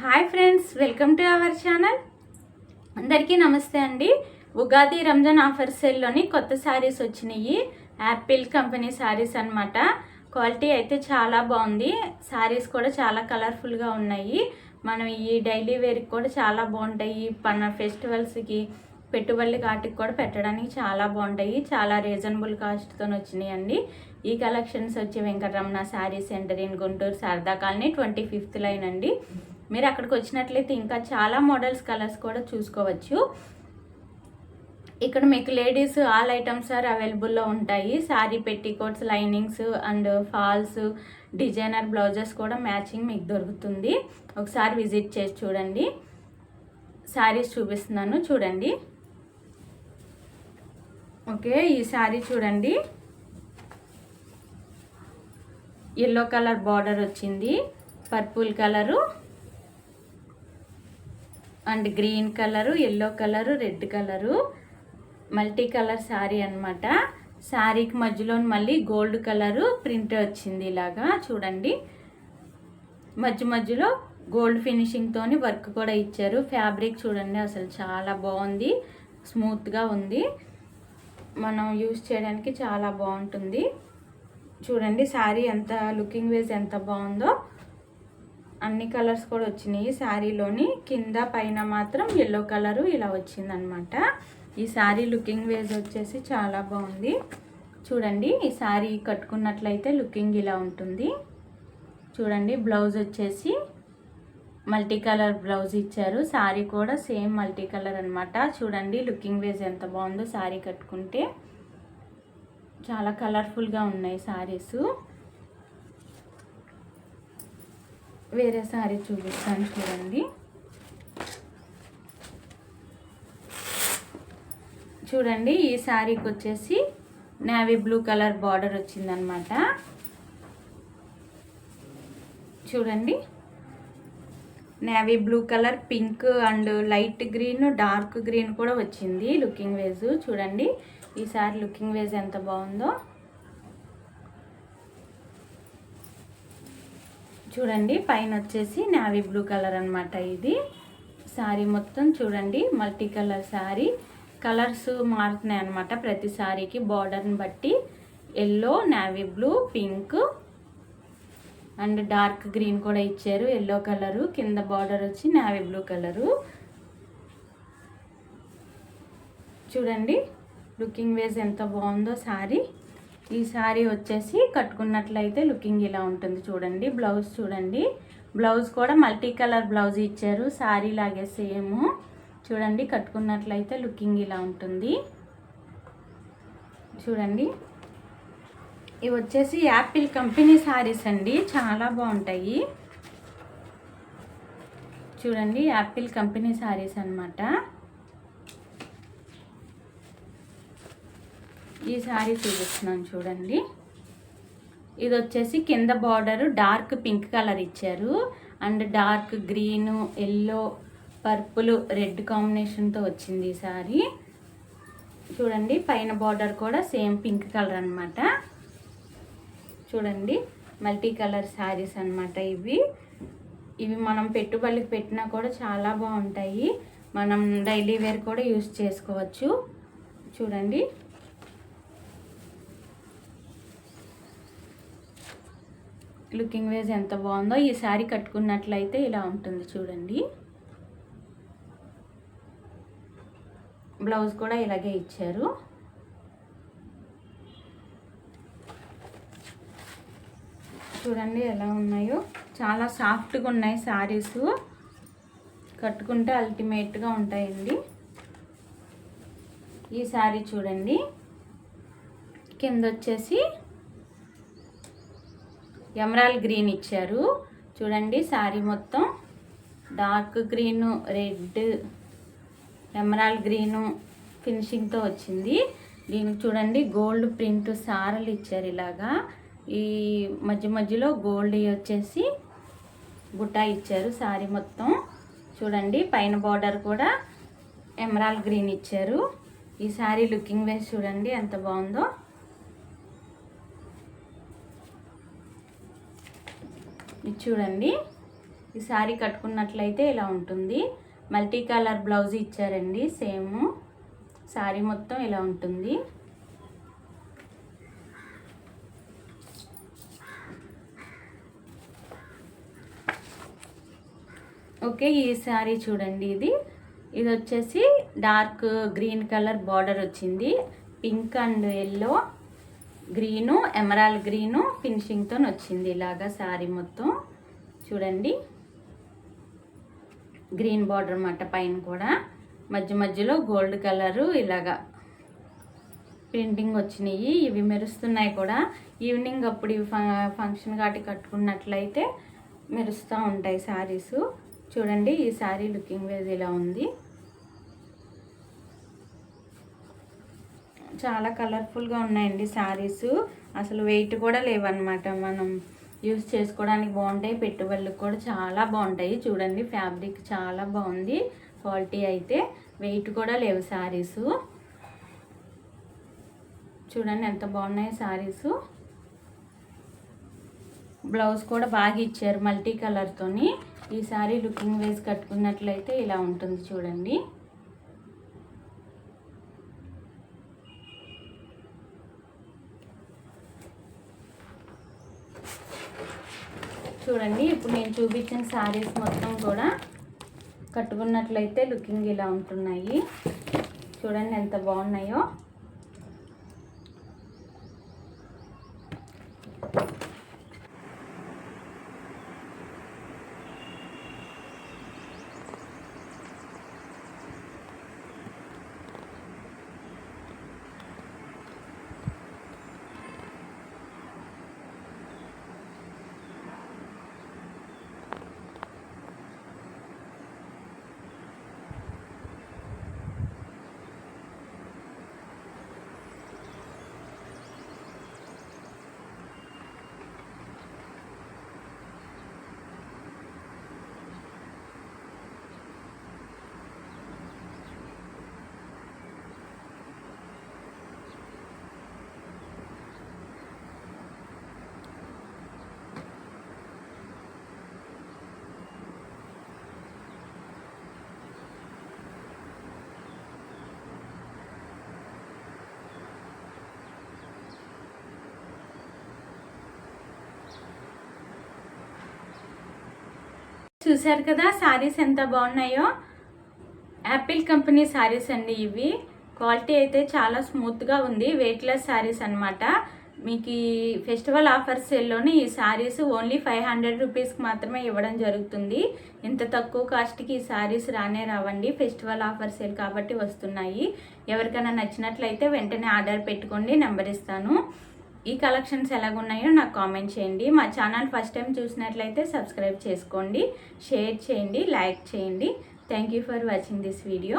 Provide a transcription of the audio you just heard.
Hi friends welcome to our channel. అందరికీ నమస్తే అండి. ఉగాది రంజాన్ ఆఫర్ సేల్లోని కొత్త శారీస్ వచ్చినాయి. యాపిల్ కంపెనీ శారీస్ అన్నమాట. క్వాలిటీ అయితే చాలా బాగుంది. శారీస్ కూడా చాలా కలర్ఫుల్గా ఉన్నాయి. మనం ఈ డైలీ వేర్కి కూడా చాలా బాగుంటాయి. మన ఫెస్టివల్స్కి పెట్టుబడులు వాటికి కూడా పెట్టడానికి చాలా బాగుంటాయి. చాలా రీజనబుల్ కాస్ట్తో వచ్చినాయండి ఈ కలెక్షన్స్ వచ్చి Venkataramana sari centre in Guntur Sharada colony twenty fifth line అండి. మీరు అక్కడికి వచ్చినట్లయితే ఇంకా చాలా మోడల్స్ కలర్స్ కూడా చూసుకోవచ్చు. ఇక్కడ మీకు లేడీస్ ఆల్ ఐటమ్స్ ఆర్ అవైలబుల్లో ఉంటాయి. Sari petticoats linings and falls designer blouses కూడా మ్యాచింగ్ మీకు దొరుకుతుంది. ఒకసారి విజిట్ చేసి చూడండి. శారీస్ చూపిస్తున్నాను చూడండి. ఓకే ఈ శారీ చూడండి. ఎల్లో కలర్ బార్డర్ వచ్చింది. Purple colour. And green colour yellow colour red colour. Multi colour sari అనమాట శారీకి మధ్యలో మళ్ళీ గోల్డ్ కలరు ప్రింట్ వచ్చింది ఇలాగా చూడండి. మధ్య మధ్యలో గోల్డ్ ఫినిషింగ్తోని వర్క్ కూడా ఇచ్చారు. ఫ్యాబ్రిక్ చూడండి అసలు చాలా బాగుంది. స్మూత్గా ఉంది. మనం యూస్ చేయడానికి చాలా బాగుంటుంది. చూడండి శారీ ఎంత లుకింగ్ వేస్ ఎంత బాగుందో. అన్ని కలర్స్ కూడా వచ్చినాయి. శారీలోని కింద పైన మాత్రం ఎల్లో కలరు ఇలా వచ్చిందనమాట. ఈ శారీ లుకింగ్ వేజ్ వచ్చేసి చాలా బాగుంది. చూడండి ఈ శారీ కట్టుకున్నట్లయితే లుకింగ్ ఇలా ఉంటుంది. చూడండి బ్లౌజ్ వచ్చేసి మల్టీ కలర్ బ్లౌజ్ ఇచ్చారు. శారీ కూడా సేమ్ మల్టీ కలర్ అనమాట. చూడండి లుకింగ్ వేజ్ ఎంత బాగుందో శారీ కట్టుకుంటే. చాలా కలర్ఫుల్గా ఉన్నాయి శారీస్. వేరే శారీ చూపిస్తాను చూడండి. చూడండి ఈ శారీకి వచ్చేసి నావీ బ్లూ కలర్ బార్డర్ వచ్చిందనమాట చూడండి. Navy blue colour pink and light green dark green కూడా వచ్చింది లుకింగ్ వేజ్. చూడండి ఈ సారీ లుకింగ్ వేజ్ ఎంత బాగుందో. చూడండి పైన వచ్చేసి నావీ బ్లూ కలర్ అనమాట ఇది. శారీ మొత్తం చూడండి మల్టీ కలర్ శారీ కలర్స్ మారుతున్నాయి అనమాట ప్రతి శారీకి బార్డర్ని బట్టి yellow navy blue pink and dark green కూడా ఇచ్చారు. ఎల్లో కలరు కింద బార్డర్ వచ్చి నావీ బ్లూ కలరు. చూడండి లుకింగ్ వేస్ ఎంత బాగుందో శారీ ఈ శారీ వచ్చేసి కట్టుకున్నట్లయితే లుకింగ్ ఇలా ఉంటుంది చూడండి బ్లౌజ్ చూడండి. బ్లౌజ్ కూడా మల్టీ కలర్ బ్లౌజ్ ఇచ్చారు శారీ లాగే సేమ్. చూడండి కట్టుకున్నట్లయితే లుకింగ్ ఇలా ఉంటుంది. చూడండి. ఇవి వచ్చేసి యాపిల్ కంపెనీ శారీస్ అండి చాలా బాగుంటాయి. చూడండి యాపిల్ కంపెనీ శారీస్ అనమాట ఈ శారీ చూపిస్తున్నాను చూడండి. ఇది వచ్చేసి కింద బార్డర్ డార్క్ పింక్ కలర్ ఇచ్చారు. And dark green yellow purple red కాంబినేషన్తో వచ్చింది ఈ శారీ చూడండి పైన బార్డర్ కూడా సేమ్ పింక్ కలర్ అనమాట చూడండి మల్టీ కలర్ శారీస్ అనమాట ఇవి. ఇవి మనం పెట్టుబడికి పెట్టినా కూడా చాలా బాగుంటాయి. మనం డైలీ వేర్ కూడా యూస్ చేసుకోవచ్చు. చూడండి. లుకింగ్ వేజ్ ఎంత బాగుందో ఈ శారీ కట్టుకున్నట్లయితే ఇలా ఉంటుంది చూడండి. బ్లౌజ్ కూడా ఇలాగే ఇచ్చారు. చూడండి ఎలా ఉన్నాయో. చాలా సాఫ్ట్గా ఉన్నాయి శారీస్. కట్టుకుంటే అల్టిమేట్గా ఉంటాయండి. ఈ శారీ చూడండి. కింద వచ్చేసి ఎమరాల్ గ్రీన్ ఇచ్చారు. చూడండి శారీ మొత్తం. Dark green red emerald green ఫినిషింగ్తో వచ్చింది. దీనికి చూడండి గోల్డ్ ప్రింట్ సారలు ఇచ్చారు ఇలాగా. ఈ మధ్య మధ్యలో గోల్డ్ వచ్చేసి బుట్టా ఇచ్చారు శారీ మొత్తం. చూడండి పైన బార్డర్ కూడా ఎమరాల్ గ్రీన్ ఇచ్చారు. ఈ శారీ లుకింగ్ వేసి చూడండి ఎంత బాగుందో. ఇది చూడండి. ఈ శారీ కట్టుకున్నట్లయితే ఇలా ఉంటుంది. మల్టీ కలర్ బ్లౌజ్ ఇచ్చారండి సేమ్. శారీ మొత్తం ఇలా ఉంటుంది. ఓకే ఈ శారీ చూడండి ఇది. ఇది వచ్చేసి డార్క్ గ్రీన్ కలర్ బార్డర్ వచ్చింది. Pink and yellow. Green emerald green ఫినిషింగ్తో వచ్చింది ఇలాగా శారీ మొత్తం. చూడండి. గ్రీన్ బార్డర్ అన్నమాట పైన కూడా. మధ్య మధ్యలో గోల్డ్ కలరు ఇలాగా ప్రింటింగ్ వచ్చినాయి. ఇవి మెరుస్తున్నాయి కూడా. ఈవినింగ్ అప్పుడు ఇవి ఫంక్షన్ కాటి కట్టుకున్నట్లయితే మెరుస్తూ ఉంటాయి శారీస్ చూడండి ఈ శారీ లుకింగ్ వేజ్ ఇలా ఉంది. చాలా కలర్ఫుల్గా ఉన్నాయండి శారీస్. అసలు వెయిట్ కూడా లేవన్నమాట. మనం యూస్ చేసుకోవడానికి బాగుంటాయి పెట్టుబడులకు కూడా చాలా బాగుంటాయి. చూడండి ఫ్యాబ్రిక్ చాలా బాగుంది. క్వాలిటీ అయితే వెయిట్ కూడా లేవు శారీస్. చూడండి ఎంత బాగున్నాయి శారీస్. బ్లౌజ్ కూడా బాగా ఇచ్చారు మల్టీ కలర్తోని. ఈ శారీ లుకింగ్ వేసి కట్టుకున్నట్లయితే ఇలా ఉంటుంది చూడండి. చూడండి ఇప్పుడు నేను చూపించిన శారీస్ మొత్తం కూడా కట్టుకున్నట్లయితే లుకింగ్ ఇలా ఉంటున్నాయి. చూడండి ఎంత బాగున్నాయో. చూశారు కదా శారీస్ ఎంత బాగున్నాయో. యాపిల్ కంపెనీ శారీస్ అండి ఇవి. క్వాలిటీ అయితే చాలా స్మూత్గా ఉంది వెయిట్లెస్ శారీస్ అనమాట మీకు ఈ ఫెస్టివల్ ఆఫర్ సేల్లోనే ఈ శారీస్ ఓన్లీ ఫైవ్ హండ్రెడ్ రూపీస్కి మాత్రమే ఇవ్వడం జరుగుతుంది. ఇంత తక్కువ కాస్ట్కి ఈ శారీస్ రానే రావండి ఫెస్టివల్ ఆఫర్ సేల్ కాబట్టి వస్తున్నాయి. ఎవరికైనా నచ్చినట్లయితే వెంటనే ఆర్డర్ పెట్టుకోండి నెంబర్ ఇస్తాను. ఈ కలెక్షన్స్ ఎలాగున్నాయో నాకు కామెంట్ చేయండి. మా ఛానల్ ఫస్ట్ టైం చూసినట్లయితే సబ్స్క్రైబ్ చేసుకోండి షేర్ చేయండి లైక్ చేయండి. Thank you for watching this video